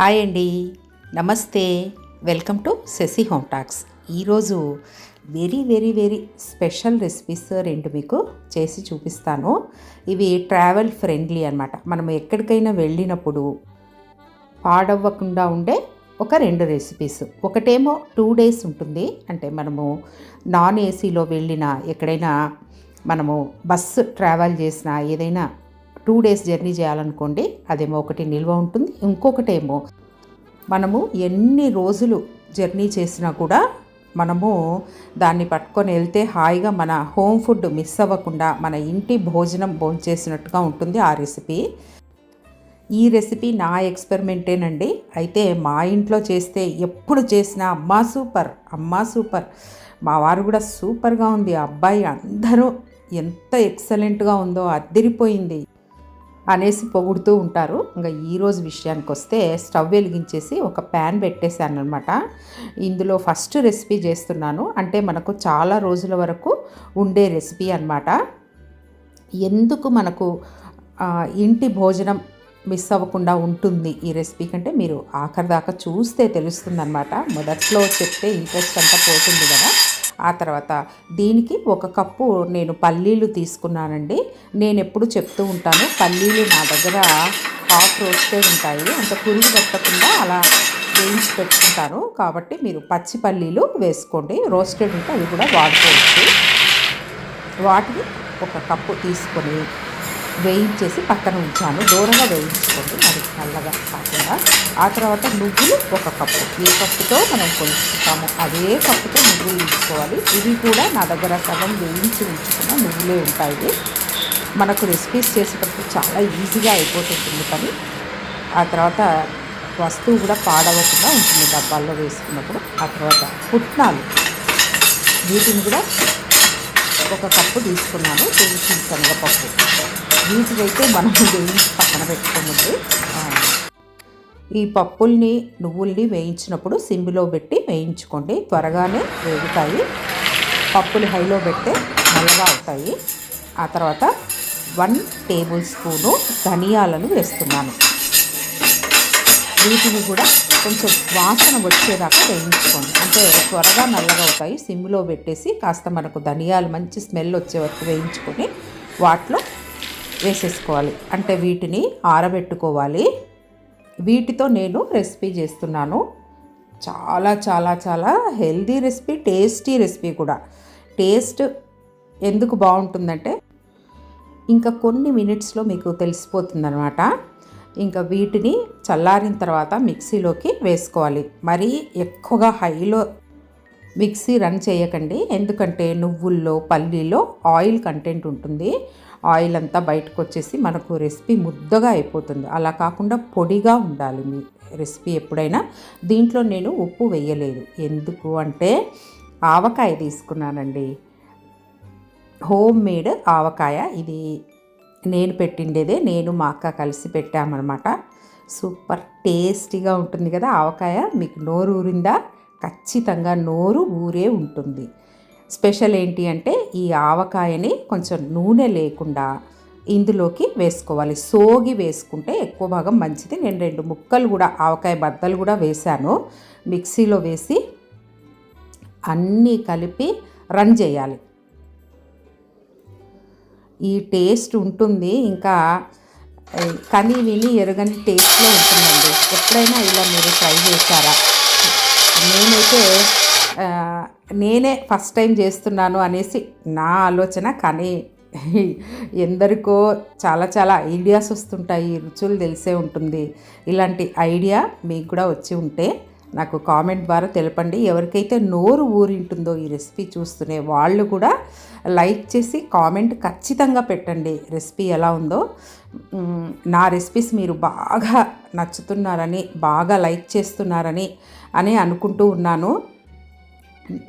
Hi అండి. నమస్తే. Welcome to Shashi home talks. ఈరోజు very very very special recipes రెండు మీకు చేసి చూపిస్తాను. ఇవి ట్రావెల్ ఫ్రెండ్లీ అనమాట మనం ఎక్కడికైనా వెళ్ళినప్పుడు పాడవ్వకుండా ఉండే ఒక రెండు రెసిపీస్. ఒకటేమో టూ డేస్ ఉంటుంది. అంటే మనము నాన్ ఏసీలో వెళ్ళినా ఎక్కడైనా మనము బస్సు ట్రావెల్ చేసిన ఏదైనా టూ డేస్ జర్నీ చేయాలనుకోండి అదేమో ఒకటి నిల్వ ఉంటుంది ఇంకొకటేమో మనము ఎన్ని రోజులు జర్నీ చేసినా కూడా మనము దాన్ని పట్టుకొని వెళ్తే హాయిగా మన హోమ్ ఫుడ్ మిస్ అవ్వకుండా మన ఇంటి భోజనం భోంచేసినట్టుగా ఉంటుంది ఆ రెసిపీ. ఈ రెసిపీ నా ఎక్స్పెరిమెంటేనండి. అయితే మా ఇంట్లో చేస్తే ఎప్పుడు చేసినా అమ్మా సూపర్ అమ్మా సూపర్. మా వారు కూడా సూపర్గా ఉంది. అబ్బాయి అందరూ ఎంత ఎక్సలెంట్గా ఉందో అద్దరిపోయింది అనేసి పొగుడుతూ ఉంటారు. ఇంకా ఈరోజు విషయానికి వస్తే స్టవ్ వెలిగించేసి ఒక ప్యాన్ పెట్టేశాను అనమాట ఇందులో ఫస్ట్ రెసిపీ చేస్తున్నాను. అంటే మనకు చాలా రోజుల వరకు ఉండే రెసిపీ అనమాట ఎందుకు మనకు ఇంటి భోజనం మిస్ అవ్వకుండా ఉంటుంది ఈ రెసిపీ కంటే మీరు ఆఖరి దాకా చూస్తే తెలుస్తుందనమాట మొదట్లో చెప్తే ఇంట్రెస్ట్ అంతా పోతుంది కదా. ఆ తర్వాత దీనికి ఒక కప్పు నేను పల్లీలు తీసుకున్నానండి. నేను ఎప్పుడు చెప్తూ ఉంటాను పల్లీలు నా దగ్గర హాఫ్ రోస్టెడ్ ఉంటాయి. అంత పురుగు పెట్టకుండా అలా వేయించి పెట్టుకుంటాను. కాబట్టి మీరు పచ్చి పల్లీలు వేసుకోండి. రోస్టెడ్ ఉంటే అవి కూడా వాడుకోవచ్చు. వాటిని ఒక కప్పు తీసుకొని వేయించేసి పక్కన ఉంచాను. దూరంగా వేయించుకోండి. మరి నల్లగా కాకుండా. ఆ తర్వాత నువ్వులు ఒక కప్పు. ఏ కప్పుతో మనం కొలుచుకుంటాము అదే కప్పుతో నువ్వులు తీసుకోవాలి. ఇవి కూడా నా దగ్గర సగం వేయించి ఉంచుకున్న నువ్వులే ఉంటాయి. మనకు రెసిపీస్ చేసేటప్పుడు చాలా ఈజీగా అయిపోతుంటుంది పని. ఆ తర్వాత వస్తువు కూడా పాడవకుండా ఉంటుంది డబ్బాల్లో వేసుకున్నప్పుడు. ఆ తర్వాత పుట్నాలు. వీటిని కూడా ఒక కప్పు తీసుకున్నాను వేయించిన శనగపప్పు. వీటికైతే మనం వేయించి పక్కన పెట్టుకోముందు ఈ పప్పుల్ని నువ్వుల్ని వేయించినప్పుడు సిమ్లో పెట్టి వేయించుకోండి. త్వరగానే వేగుతాయి. పప్పులు హైలో పెడితే నల్లగా అవుతాయి. ఆ తర్వాత వన్ టేబుల్ స్పూను ధనియాలను వేస్తున్నాను. వీటిని కూడా కొంచెం వాసన వచ్చేదాకా వేయించుకోండి. అంటే త్వరగా నల్లగా అవుతాయి. సిమ్లో పెట్టేసి కాస్త మనకు ధనియాలు మంచి స్మెల్ వచ్చే వరకు వేయించుకొని వాటిలో వేసేసుకోవాలి. అంటే వీటిని ఆరబెట్టుకోవాలి. వీటితో నేను రెసిపీ చేస్తున్నాను. చాలా చాలా చాలా హెల్దీ రెసిపీ టేస్టీ రెసిపీ కూడా. టేస్ట్ ఎందుకు బాగుంటుందంటే ఇంకా కొన్ని మినిట్స్లో మీకు తెలిసిపోతుందనమాట ఇంకా వీటిని చల్లారిన తర్వాత మిక్సీలోకి వేసుకోవాలి. మరీ ఎక్కువగా హైలో మిక్సీ రన్ చేయకండి. ఎందుకంటే నువ్వుల్లో పల్లీలో ఆయిల్ కంటెంట్ ఉంటుంది. ఆయిల్ అంతా బయటకు వచ్చేసి మనకు రెసిపీ ముద్దగా అయిపోతుంది. అలా కాకుండా పొడిగా ఉండాలి మీ రెసిపీ ఎప్పుడైనా. దీంట్లో నేను ఉప్పు వేయలేదు. ఎందుకు అంటే ఆవకాయ తీసుకున్నానండి. హోమ్ మేడ్ ఆవకాయ. ఇది నేను పెట్టిండేదే నేను మా అక్క కలిసి పెట్టామన్నమాట. సూపర్ టేస్టీగా ఉంటుంది కదా ఆవకాయ. మీకు నోరు ఊరిందా? ఖచ్చితంగా నోరు ఊరే ఉంటుంది. స్పెషల్ ఏంటి అంటే ఈ ఆవకాయని కొంచెం నూనె లేకుండా ఇందులోకి వేసుకోవాలి. సోగి వేసుకుంటే ఎక్కువ భాగం మంచిది. నేను రెండు ముక్కలు కూడా ఆవకాయ బద్దలు కూడా వేశాను. మిక్సీలో వేసి అన్నీ కలిపి రన్ చేయాలి. ఈ టేస్ట్ ఉంటుంది. ఇంకా కానీ కని విని ఎరగని టేస్ట్లో ఉంటుందండి. ఎప్పుడైనా ఇలా మీరు ట్రై చేశారా? నేనైతే నేనే ఫస్ట్ టైం చేస్తున్నాను అనేసి నా ఆలోచన కానీ ఎందరికో చాలా చాలా ఐడియాస్ వస్తుంటాయి రుచులు తెలిసే ఉంటుంది. ఇలాంటి ఐడియా మీకు కూడా వచ్చి ఉంటే నాకు కామెంట్ ద్వారా తెలపండి. ఎవరికైతే నోరు ఊరింటుందో ఈ రెసిపీ చూస్తూనే వాళ్ళు కూడా లైక్ చేసి కామెంట్ ఖచ్చితంగా పెట్టండి. రెసిపీ ఎలా ఉందో. నా రెసిపీస్ మీరు బాగా నచ్చుతున్నారని బాగా లైక్ చేస్తున్నారని అని అనుకుంటూ ఉన్నాను.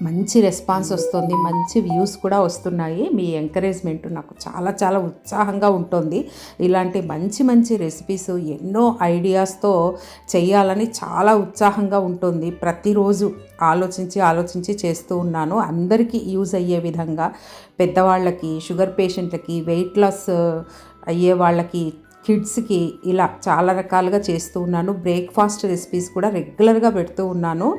మంచి రెస్పాన్స్ వస్తుంది మంచి వ్యూస్ కూడా వస్తున్నాయి. మీ ఎంకరేజ్మెంట్ నాకు చాలా చాలా ఉత్సాహంగా ఉంటుంది. ఇలాంటి మంచి మంచి రెసిపీస్ ఎన్నో ఐడియాస్తో చేయాలని చాలా ఉత్సాహంగా ఉంటుంది. ప్రతిరోజు ఆలోచించి ఆలోచించి చేస్తూ ఉన్నాను. అందరికీ యూజ్ అయ్యే విధంగా పెద్దవాళ్ళకి షుగర్ పేషెంట్లకి వెయిట్ లాస్ అయ్యే వాళ్ళకి కిడ్స్కి ఇలా చాలా రకాలుగా చేస్తూ ఉన్నాను. బ్రేక్ఫాస్ట్ రెసిపీస్ కూడా రెగ్యులర్గా పెడుతూ ఉన్నాను.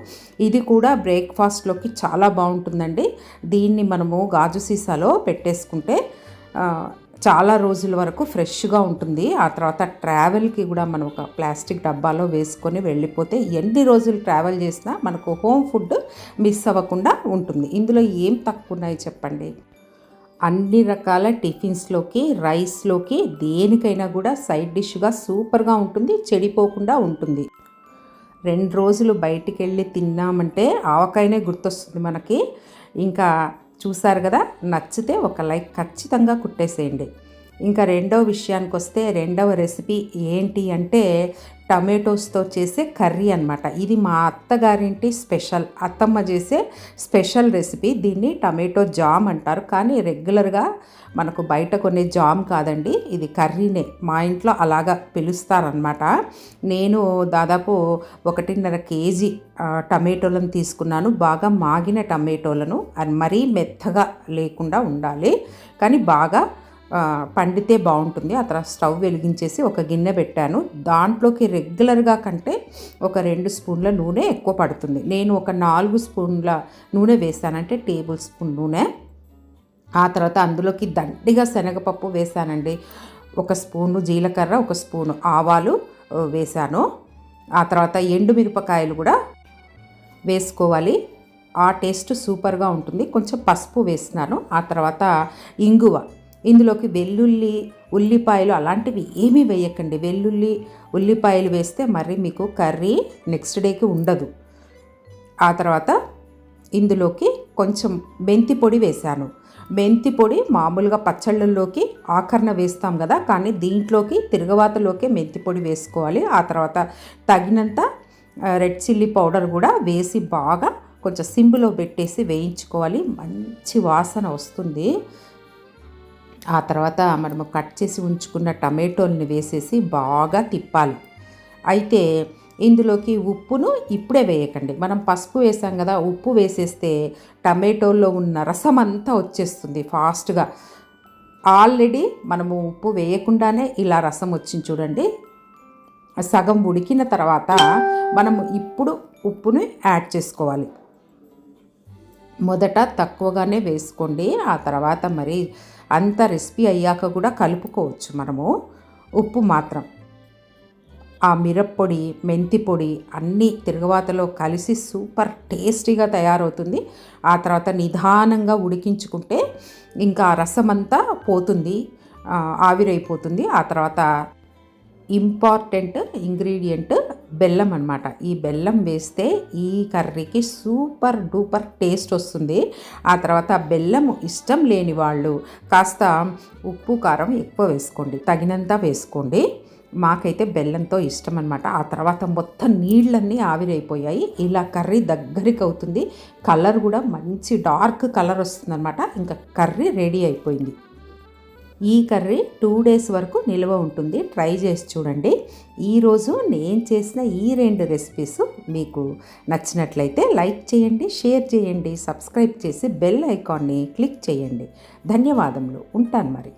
ఇది కూడా బ్రేక్ఫాస్ట్లోకి చాలా బాగుంటుందండి. దీన్ని మనము గాజు సీసాలో పెట్టేసుకుంటే చాలా రోజుల వరకు ఫ్రెష్గా ఉంటుంది. ఆ తర్వాత ట్రావెల్కి కూడా మనం ఒక ప్లాస్టిక్ డబ్బాలో వేసుకొని వెళ్ళిపోతే ఎన్ని రోజులు ట్రావెల్ చేసినా మనకు హోమ్ ఫుడ్ మిస్ అవ్వకుండా ఉంటుంది. ఇందులో ఏం తక్కువ ఉన్నాయి చెప్పండి? అన్ని రకాల టిఫిన్స్లోకి రైస్లోకి దేనికైనా కూడా సైడ్ డిష్గా సూపర్గా ఉంటుంది చెడిపోకుండా ఉంటుంది. రెండు రోజులు బయటికి వెళ్ళి తిన్నామంటే ఆవకాయనే గుర్తొస్తుంది మనకి. ఇంకా చూసారు కదా నచ్చితే ఒక లైక్ ఖచ్చితంగా కుట్టేసేయండి. ఇంకా రెండవ విషయానికి వస్తే రెండవ రెసిపీ ఏంటి అంటే టమాటోస్తో చేసే కర్రీ అనమాట ఇది మా అత్తగారింటి స్పెషల్. అత్తమ్మ చేసే స్పెషల్ రెసిపీ. దీన్ని టమాటో జామ్ అంటారు. కానీ రెగ్యులర్గా మనకు బయట కొనే జామ్ కాదండి. ఇది కర్రీనే. మా ఇంట్లో అలాగా పిలుస్తారనమాట నేను దాదాపు ఒకటిన్నర కేజీ టమాటోలను తీసుకున్నాను. బాగా మాగిన టమాటోలను. అది మరీ మెత్తగా లేకుండా ఉండాలి. కానీ బాగా పండితే బాగుంటుంది. ఆ తర్వాత స్టవ్ వెలిగించేసి ఒక గిన్నె పెట్టాను. దాంట్లోకి రెగ్యులర్గా కంటే ఒక రెండు స్పూన్ల నూనె ఎక్కువ పడుతుంది. నేను ఒక నాలుగు స్పూన్ల నూనె వేసానంటే టేబుల్ స్పూన్ నూనె. ఆ తర్వాత అందులోకి దండిగా శనగపప్పు వేసానండి ఒక స్పూను జీలకర్ర ఒక స్పూను ఆవాలు వేశాను. వేసాను ఆ తర్వాత ఎండుమిరపకాయలు కూడా వేసుకోవాలి. ఆ టేస్ట్ సూపర్గా ఉంటుంది. కొంచెం పసుపు వేసినాను. ఆ తర్వాత ఇంగువ. ఇందులోకి వెల్లుల్లి ఉల్లిపాయలు అలాంటివి ఏమీ వేయకండి. వెల్లుల్లి ఉల్లిపాయలు వేస్తే మరి మీకు కర్రీ నెక్స్ట్ డేకి ఉండదు. ఆ తర్వాత ఇందులోకి కొంచెం మెంతి పొడి వేశాను. మెంతి పొడి మామూలుగా పచ్చళ్ళల్లోకి ఆకరణ వేస్తాం కదా కానీ దీంట్లోకి తిరగవాతలోకే మెంతి పొడి వేసుకోవాలి. ఆ తర్వాత తగినంత రెడ్ చిల్లీ పౌడర్ కూడా వేసి బాగా కొంచెం సింబులో పెట్టేసి వేయించుకోవాలి. మంచి వాసన వస్తుంది. ఆ తర్వాత మనము కట్ చేసి ఉంచుకున్న టమాటోల్ని వేసేసి బాగా తిప్పాలి. అయితే ఇందులోకి ఉప్పును ఇప్పుడే వేయకండి. మనం పసుపు వేసాం కదా ఉప్పు వేసేస్తే టమాటోల్లో ఉన్న రసం అంతా వచ్చేస్తుంది ఫాస్ట్గా. ఆల్రెడీ మనము ఉప్పు వేయకుండానే ఇలా రసం వచ్చింది చూడండి. సగం ఉడికిన తర్వాత మనము ఇప్పుడు ఉప్పుని యాడ్ చేసుకోవాలి. మొదట తక్కువగానే వేసుకోండి. ఆ తర్వాత మరి అంత రెసిపీ అయ్యాక కూడా కలుపుకోవచ్చు మనము. ఉప్పు మాత్రం. ఆ మిరప్పొడి మెంతి పొడి అన్నీ తిరగవాతలో కలిసి సూపర్ టేస్టీగా తయారవుతుంది. ఆ తర్వాత నిదానంగా ఉడికించుకుంటే ఇంకా రసం అంతా పోతుంది ఆవిరైపోతుంది. ఆ తర్వాత ఇంపార్టెంట్ ఇంగ్రీడియంట్ బెల్లం అనమాట ఈ బెల్లం వేస్తే ఈ కర్రీకి సూపర్ డూపర్ టేస్ట్ వస్తుంది. ఆ తర్వాత బెల్లం ఇష్టం లేని వాళ్ళు కాస్త ఉప్పు కారం ఎక్కువ వేసుకోండి. తగినంత వేసుకోండి. మాకైతే బెల్లంతో ఇష్టం అనమాట ఆ తర్వాత మొత్తం నీళ్ళన్నీ ఆవిరైపోయాయి. ఇలా కర్రీ దగ్గరికి అవుతుంది. కలర్ కూడా మంచి డార్క్ కలర్ వస్తుందన్నమాట. ఇంకా కర్రీ రెడీ అయిపోయింది. ఈ కర్రీ టూ డేస్ వరకు నిల్వ ఉంటుంది. ట్రై చేసి చూడండి. ఈరోజు నేను చేసిన ఈ రెండు రెసిపీస్ మీకు నచ్చినట్లయితే లైక్ చేయండి షేర్ చేయండి సబ్స్క్రైబ్ చేసి బెల్ ఐకాన్ని క్లిక్ చేయండి. ధన్యవాదములు. ఉంటాను మరి.